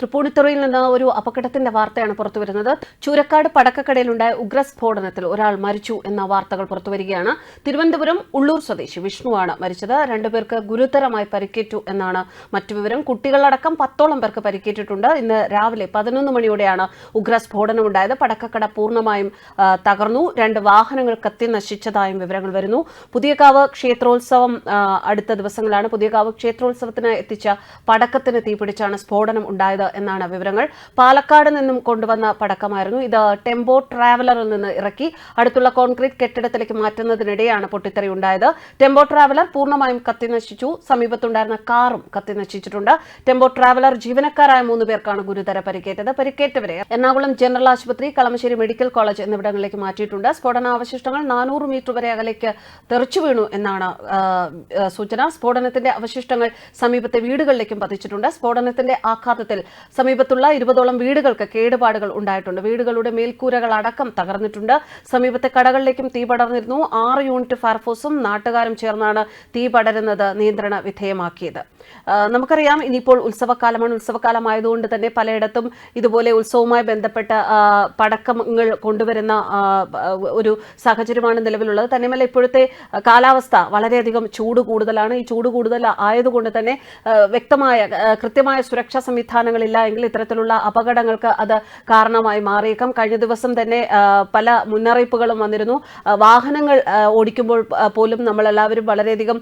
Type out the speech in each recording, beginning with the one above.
തൃപ്പൂണിത്തുറയിൽ നിന്ന് ഒരു അപകടത്തിന്റെ വാർത്തയാണ് പുറത്തുവരുന്നത്. ചൂരക്കാട് പടക്കക്കടയിലുണ്ടായ ഉഗ്രസ്ഫോടനത്തിൽ ഒരാൾ മരിച്ചു എന്ന വാർത്തകൾ പുറത്തുവരികയാണ്. തിരുവനന്തപുരം ഉള്ളൂർ സ്വദേശി വിഷ്ണുവാണ് മരിച്ചത്. രണ്ടുപേർക്ക് ഗുരുതരമായി പരിക്കേറ്റു എന്നാണ് മറ്റു വിവരം. കുട്ടികളടക്കം പത്തോളം പേർക്ക് പരിക്കേറ്റിട്ടുണ്ട്. ഇന്ന് രാവിലെ പതിനൊന്ന് മണിയോടെയാണ് ഉഗ്രസ്ഫോടനം ഉണ്ടായത് പടക്കക്കട പൂർണമായും തകർന്നു. രണ്ട് വാഹനങ്ങൾ കത്തി നശിച്ചതായും വിവരങ്ങൾ വരുന്നു. പുതിയകാവ് ക്ഷേത്രോത്സവം അടുത്ത ദിവസങ്ങളാണ്. പുതിയകാവ് ക്ഷേത്രോത്സവത്തിന് എത്തിച്ച പടക്കത്തിന് തീപിടിച്ചാണ് സ്ഫോടനം ഉണ്ടായത്. എന്നാണ് വിവരങ്ങൾ. പാലക്കാട് നിന്നും കൊണ്ടുവന്ന പടക്കമായിരുന്നു ഇത്. ടെമ്പോ ട്രാവലറിൽ നിന്ന് ഇറക്കി അടുത്തുള്ള കോൺക്രീറ്റ് കെട്ടിടത്തിലേക്ക് മാറ്റുന്നതിനിടെയാണ് പൊട്ടിത്തെറി ഉണ്ടായത്. ടെമ്പോ ട്രാവലർ പൂർണമായും കത്തിനശിച്ചു. സമീപത്തുണ്ടായിരുന്ന കാറും കത്തിനശിച്ചിട്ടുണ്ട്. ടെമ്പോ ട്രാവലർ ജീവനക്കാരായ മൂന്ന് പേർക്കാണ് ഗുരുതര പരിക്കേറ്റത്. പരിക്കേറ്റവരെ എറണാകുളം ജനറൽ ആശുപത്രി കളമശ്ശേരി മെഡിക്കൽ കോളേജ് എന്നിവിടങ്ങളിലേക്ക് മാറ്റിയിട്ടുണ്ട്. സ്ഫോടനാവശിഷ്ടങ്ങൾ നാനൂറ് മീറ്റർ വരെ അകലേക്ക് തെറിച്ചു വീണു എന്നാണ് സൂചന. സ്ഫോടനത്തിന്റെ അവശിഷ്ടങ്ങൾ സമീപത്തെ വീടുകളിലേക്കും പതിച്ചിട്ടുണ്ട്. സ്ഫോടനത്തിന്റെ ആഘാതത്തിൽ സമീപത്തുള്ള ഇരുപതോളം വീടുകൾക്ക് കേടുപാടുകൾ ഉണ്ടായിട്ടുണ്ട്. വീടുകളുടെ മേൽക്കൂരകൾ അടക്കം തകർന്നിട്ടുണ്ട്. സമീപത്തെ കടകളിലേക്കും തീ പടർന്നിരുന്നു. ആറ് യൂണിറ്റ് ഫയർഫോഴ്സും നാട്ടുകാരും ചേർന്നാണ് തീ പടരുന്നത് നിയന്ത്രണ വിധേയമാക്കിയത്. നമുക്കറിയാം ഇനിയിപ്പോൾ ഉത്സവകാലമാണ്. ഉത്സവകാലമായതുകൊണ്ട് തന്നെ പലയിടത്തും ഇതുപോലെ ഉത്സവവുമായി ബന്ധപ്പെട്ട പടക്കങ്ങൾ കൊണ്ടുവരുന്ന ഒരു സാഹചര്യമാണ് നിലവിലുള്ളത്. തന്നെയുമല്ല ഇപ്പോഴത്തെ കാലാവസ്ഥ വളരെയധികം ചൂട് കൂടുതലാണ്. ഈ ചൂട് കൂടുതൽ ആയതുകൊണ്ട് തന്നെ വ്യക്തമായ കൃത്യമായ സുരക്ഷാ സംവിധാനങ്ങളില്ല എങ്കിൽ ഇത്തരത്തിലുള്ള അപകടങ്ങൾക്ക് അത് കാരണമായി മാറിയേക്കാം. കഴിഞ്ഞ ദിവസം തന്നെ പല മുന്നറിയിപ്പുകളും വന്നിരുന്നു. വാഹനങ്ങൾ ഓടിക്കുമ്പോൾ പോലും നമ്മൾ എല്ലാവരും വളരെയധികം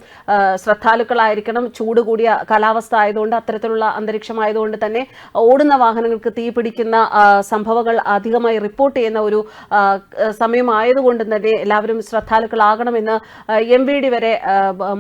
ശ്രദ്ധാലുക്കളായിരിക്കണം. ചൂട് കൂടിയ കാലാവസ്ഥ ആയതുകൊണ്ട് അത്തരത്തിലുള്ള അന്തരീക്ഷമായതുകൊണ്ട് തന്നെ ഓടുന്ന വാഹനങ്ങൾക്ക് തീ പിടിക്കുന്ന സംഭവങ്ങൾ അധികമായി റിപ്പോർട്ട് ചെയ്യുന്ന ഒരു സമയമായതുകൊണ്ട് തന്നെ എല്ലാവരും ശ്രദ്ധാലുക്കളാകണമെന്ന് എം വി ഡി വരെ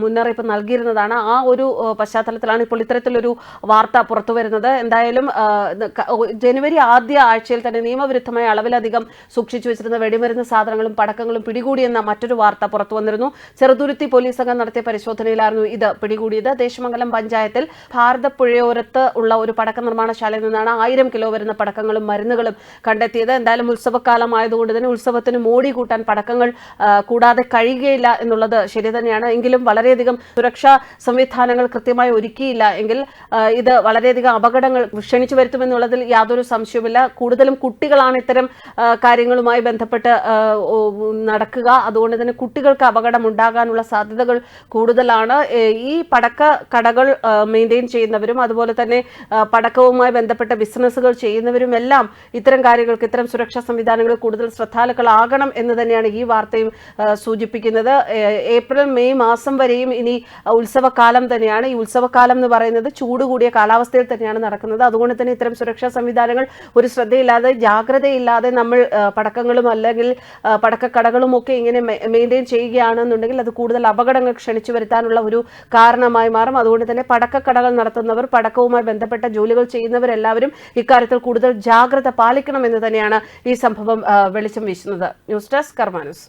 മുന്നറിയിപ്പ് നൽകിയിരുന്നതാണ്. ആ ഒരു പശ്ചാത്തലത്തിലാണ് ഇപ്പോൾ ഇത്തരത്തിലൊരു വാർത്ത പുറത്തു വരുന്നത് എന്തായാലും ജനുവരി ആദ്യ ആഴ്ചയിൽ തന്നെ നിയമവിരുദ്ധമായ അളവിലധികം സൂക്ഷിച്ചു വെച്ചിരുന്ന വെടിമരുന്ന് സാധനങ്ങളും പടക്കങ്ങളും പിടികൂടിയെന്ന മറ്റൊരു വാർത്ത പുറത്തു വന്നിരുന്നു. ചെറുതുരുത്തി പോലീസ് സംഘം നടത്തിയ പരിശോധനയിലായിരുന്നു ഇത് പിടികൂടിയത്. ദേശമംഗലം പഞ്ചായത്തിൽ ഭാരതപ്പുഴയോരത്ത് ഉള്ള ഒരു പടക്ക നിർമ്മാണശാലയിൽ നിന്നാണ് ആയിരം കിലോ വരുന്ന പടക്കങ്ങളും മരുന്നുകളും കണ്ടെത്തിയത്. എന്തായാലും ഉത്സവകാലമായതുകൊണ്ട് തന്നെ ഉത്സവത്തിന് മോടി കൂട്ടാൻ പടക്കങ്ങൾ കൂടാതെ കഴിയുകയില്ല എന്നുള്ളത് ശരി തന്നെയാണ്. എങ്കിലും വളരെയധികം സുരക്ഷാ സംവിധാനങ്ങൾ കൃത്യമായി ഒരുക്കിയില്ല എങ്കിൽ ഇത് വളരെയധികം അപകടങ്ങൾ ക്ഷണിച്ചു വരുത്തുമെന്നുള്ളതിൽ യാതൊരു സംശയവുമില്ല. കൂടുതലും കുട്ടികളാണ് ഇത്തരം കാര്യങ്ങളുമായി ബന്ധപ്പെട്ട് നടക്കുക. അതുകൊണ്ട് തന്നെ കുട്ടികൾക്ക് അപകടം ഉണ്ടാകാനുള്ള സാധ്യതകൾ കൂടുതലാണ്. ഈ പടക്ക കടകൾ മെയിന്റെയിൻ ചെയ്യുന്നവരും അതുപോലെ തന്നെ പടക്കവുമായി ബന്ധപ്പെട്ട ബിസിനസ്സുകൾ ചെയ്യുന്നവരും എല്ലാം ഇത്തരം കാര്യങ്ങൾക്ക് ഇത്തരം സുരക്ഷാ സംവിധാനങ്ങൾ കൂടുതൽ ശ്രദ്ധാലുക്കളാകണം എന്ന് തന്നെയാണ് ഈ വാർത്തയും സൂചിപ്പിക്കുന്നത്. ഏപ്രിൽ മെയ് മാസം വരെയും ഇനി ഉത്സവകാലം തന്നെയാണ്. ഈ ഉത്സവകാലം എന്ന് പറയുന്നത് ചൂട് കൂടിയ കാലാവസ്ഥയിൽ തന്നെയാണ് നടക്കുന്നത്. അതുകൊണ്ട് തന്നെ ഇത്തരം സുരക്ഷാ സംവിധാനങ്ങൾ ഒരു ശ്രദ്ധയില്ലാതെ ജാഗ്രതയില്ലാതെ നമ്മൾ പടക്കങ്ങളും അല്ലെങ്കിൽ പടക്കക്കടകളും ഒക്കെ ഇങ്ങനെ മെയിന്റെയിൻ ചെയ്യുകയാണെന്നുണ്ടെങ്കിൽ അത് കൂടുതൽ അപകടങ്ങൾ ക്ഷണിച്ചു വരുത്താനുള്ള ഒരു കാരണമായി മാറും. അതുകൊണ്ട് തന്നെ പടക്കക്കടകൾ നടത്തുന്നവർ പടക്കവുമായി ബന്ധപ്പെട്ട ജോലികൾ ചെയ്യുന്നവരെല്ലാവരും ഇക്കാര്യത്തിൽ കൂടുതൽ ജാഗ്രത പാലിക്കണമെന്ന് തന്നെയാണ് ഈ സംഭവം വെളിച്ചം വീശുന്നത്. News desk കർമാനുസ്